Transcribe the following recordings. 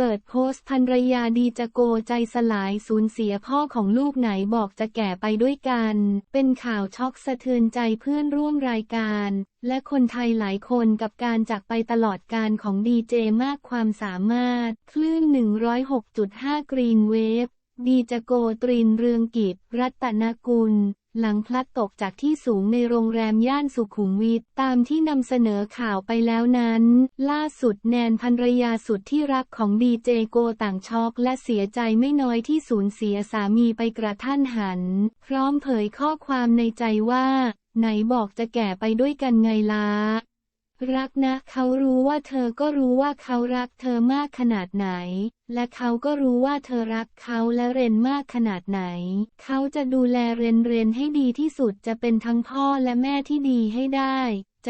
เปิดโพสต์ภรรยาดีจะโกใจสลายสูญเสียพ่อของลูกไหนบอกจะแก่ไปด้วยกัน เป็นข่าวช็อกสะเทือนใจเพื่อนร่วมรายการ และคนไทยหลายคนกับการจากไปตลอดการของดีเจมากความสามารถ คลื่น 106.5 กรีนเวฟดีจโกตรินเรืองกิจ รัตนกุล หลังพลัดตกจากที่สูงในโรงแรมย่านสุขุมวิทตามที่นำเสนอข่าวไปแล้วนั้น ล่าสุดแนนภรรยาสุดที่รักของดีเจโกต่างช็อกและเสียใจไม่น้อยที่สูญเสียสามีไปกระท่านหัน พร้อมเผยข้อความในใจว่า ไหนบอกจะแก่ไปด้วยกันไงล่ะ รักนะเขารู้ว่าเธอก็รู้ว่าเขารักเธอมากขนาดไหน และเขาก็รู้ว่าเธอรักเขาและเรนมากขนาดไหน เขาจะดูแลเรนเรนให้ดีที่สุดจะเป็นทั้งพ่อและแม่ที่ดีให้ได้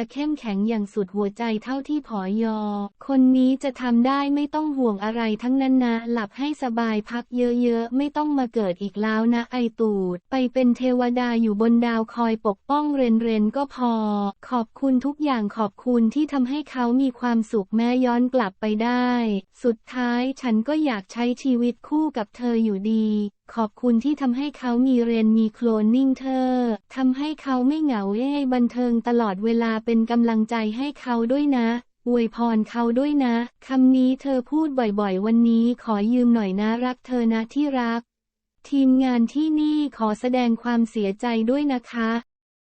จะเข้มแข็งอย่างสุดหัวใจเท่าที่ผอยอ คนนี้จะทำได้ไม่ต้องห่วงอะไรทั้งนั้นนะ หลับให้สบายพักเยอะๆ ไม่ต้องมาเกิดอีกแล้วนะไอตูด ไปเป็นเทวดาอยู่บนดาวคอยปกป้องเรนเรนก็พอ ขอบคุณทุกอย่างขอบคุณที่ทำให้เขามีความสุขแม้ย้อนกลับไปได้ สุดท้ายฉันก็อยากใช้ชีวิตคู่กับเธออยู่ดี ขอบคุณที่ทำให้เขามีเรียนมีโคลนนิ่งเธอ ทำให้เขาไม่เหงาเอ้บันเทิงตลอดเวลาเป็นกำลังใจให้เขาด้วยนะอวยพรเขาด้วยนะ คำนี้เธอพูดบ่อยๆ วันนี้ขอยืมหน่อยนะรักเธอนะที่รัก ทีมงานที่นี่ขอแสดงความเสียใจด้วยนะคะ